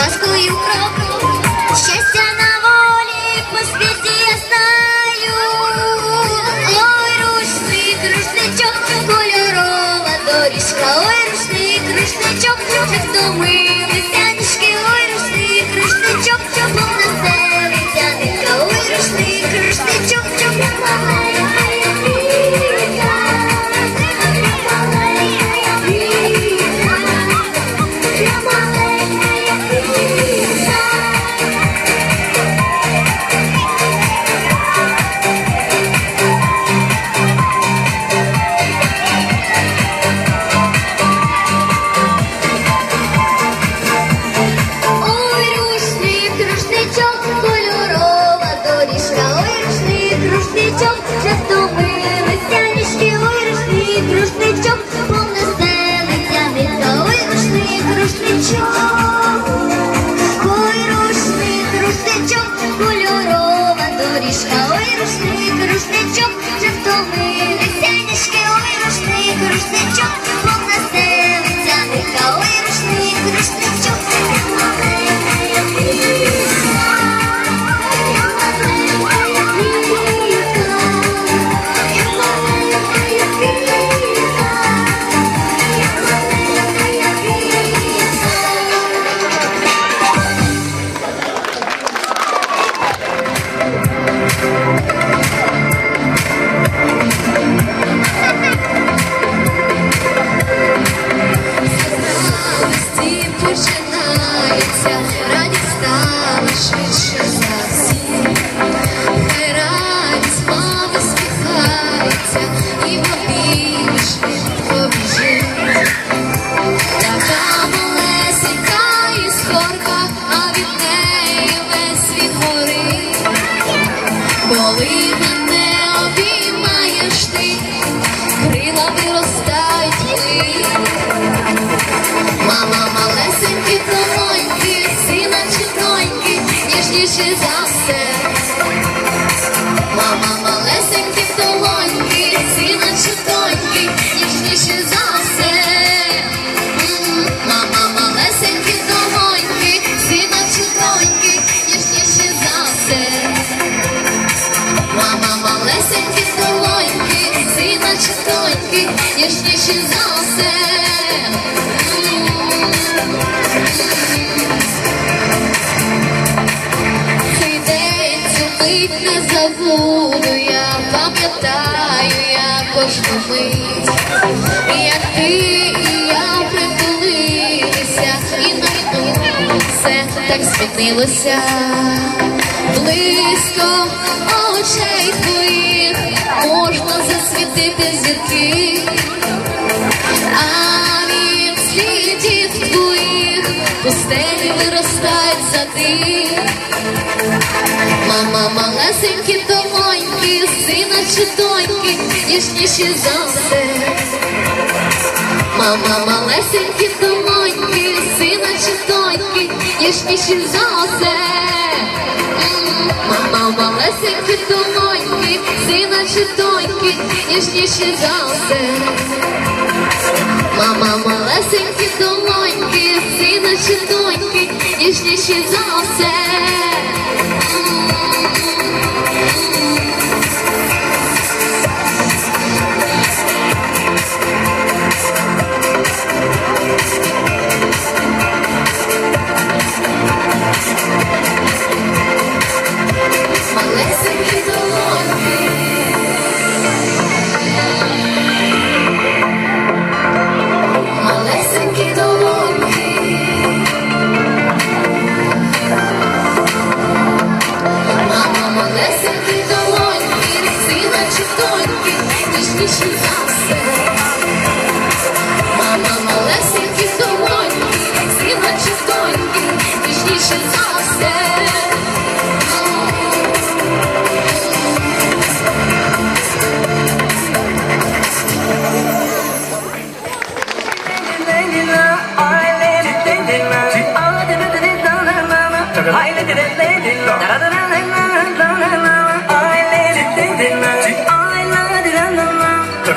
зустрічі з казкою Ніжніші за все. Мама малесенькі тоненькі, сина чи доньки, за все. Мама малесенькі тоненькі, сина чи доньки, за все. Мама малесенькі долоньки, сина чи доньки, за все. Забуду, я пам'ятаю, я кожну мить, як ти і я притулилися, і на минуло все так змінилося. Близько очей твоїх можна засвітити зірки, а від слідів твоїх пустелі виростають сади. Мама малесенькі домоньки, сина чи доньки, ніжніші за все. Мама малесенькі домоньки, сина чи доньки, ніжніші за все. Мама малесенькі домоньки, сина чи доньки, ніжніші за все. Мама малесенькі домоньки, сина чи доньки, ніжніші за все.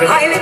I